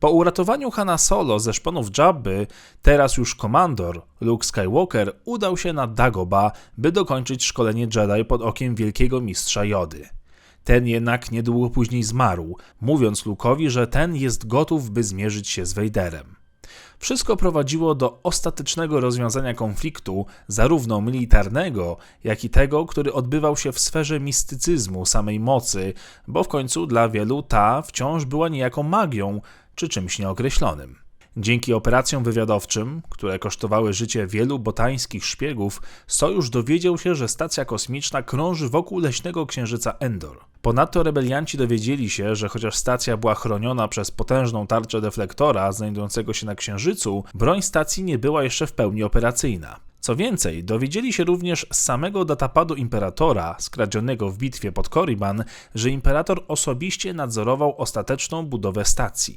Po uratowaniu Hana Solo ze szponów Jabby, teraz już komandor, Luke Skywalker udał się na Dagoba, by dokończyć szkolenie Jedi pod okiem wielkiego mistrza Jody. Ten jednak niedługo później zmarł, mówiąc Luke'owi, że ten jest gotów, by zmierzyć się z Vaderem. Wszystko prowadziło do ostatecznego rozwiązania konfliktu, zarówno militarnego, jak i tego, który odbywał się w sferze mistycyzmu samej mocy, bo w końcu dla wielu ta wciąż była niejako magią czy czymś nieokreślonym. Dzięki operacjom wywiadowczym, które kosztowały życie wielu botańskich szpiegów, Sojusz dowiedział się, że stacja kosmiczna krąży wokół leśnego księżyca Endor. Ponadto rebelianci dowiedzieli się, że chociaż stacja była chroniona przez potężną tarczę deflektora znajdującego się na księżycu, broń stacji nie była jeszcze w pełni operacyjna. Co więcej, dowiedzieli się również z samego datapadu imperatora, skradzionego w bitwie pod Korriban, że imperator osobiście nadzorował ostateczną budowę stacji.